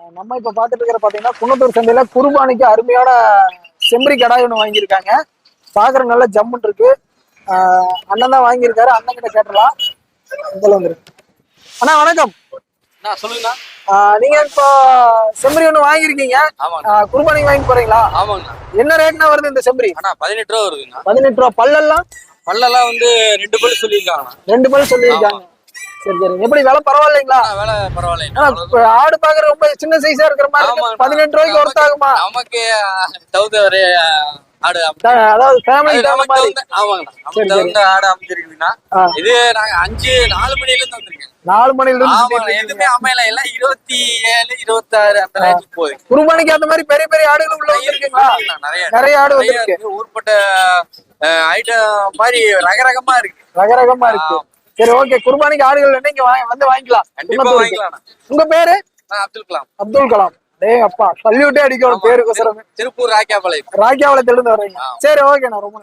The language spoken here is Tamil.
நம்ம இப்ப பாத்துட்டு இருக்கிற பாத்தீங்கன்னா குன்னத்தூர் சந்தையில குர்பானிக்கு அருமையான செம்பரி கடாய் ஒண்ணு வாங்கியிருக்காங்க. பாக்குற நல்ல ஜம்முன் இருக்கு. அண்ணன் தான் வாங்கியிருக்காரு. அண்ணன் கிட்ட கேட்டலாம் இதுல வந்துரு அண்ணா வணக்கம். ஆஹ் நீங்க இப்போ செம்பரி ஒண்ணு வாங்கியிருக்கீங்க. ஆமாங்க குர்பானிக்கு வாங்கி போறீங்களா? ஆமாங்கண்ணா. என்ன ரேட்னா வருது இந்த செம்பரி? அண்ணா பதினெட்டு ரூபா வருதுங்கண்ணா. பதினெட்டு ரூபா. பல்லெல்லாம்? பல்லெல்லாம் வந்து ரெண்டு பல்லு சொல்லியிருக்காங்கண்ணா. ரெண்டு பல் சொல்லியிருக்காங்க. சரி சரி. எப்படி விலை பரவாயில்லைங்களா? வேலை இப்ப ஆடு பாக்குற ரொம்ப சின்ன சைஸா இருக்கிற மாதிரி. பதினெட்டு ரூபாய்க்கு ஒர்த் ஆகுமா? நமக்கு தகுந்த ஒரு ஆடு அதாவது ஃபேமிலி மாதிரி. ஆமாங்கண்ணா. சரி, தகுந்த ஆடு அமைஞ்சிருக்குதுண்ணா. ஆ. இது நாங்க அஞ்சு நாலு மணில இருந்து வந்திருக்கேன். நாலு மணில இருந்து. எதுவுமே அமையல. எல்லாம் இருபத்தி ஏழு இருபத்தாறு அந்த ரேஞ்சுக்கு போகுது. குர்பானிக்கு அந்த மாதிரி பெரிய பெரிய ஆடுகள் உள்ள இருக்குண்ணா, நிறைய நிறைய ஆடு வந்திருக்கு. ஊர்பட்ட ஐட்டம் மாதிரி ரகரகமா இருக்கு. ரகரகமா இருக்கு. சரி ஓகே குர்பானிக்கு ஆடுகள் வேணா இங்க வந்து வாங்கிக்கலாம். கண்டிப்பா. வாங்கிக்கலாம். உங்க பேரு? அப்துல் கலாம். அப்துல் கலாம். டேய் அப்பா சல்யூட்டே அடிக்கணும். பேருக்கோசரம் திருப்பூர் ராக்கியாபாளையம். ராக்கியாவில தெளிந்து வர்றீங்க. சரி ஓகே நான் ரொம்ப.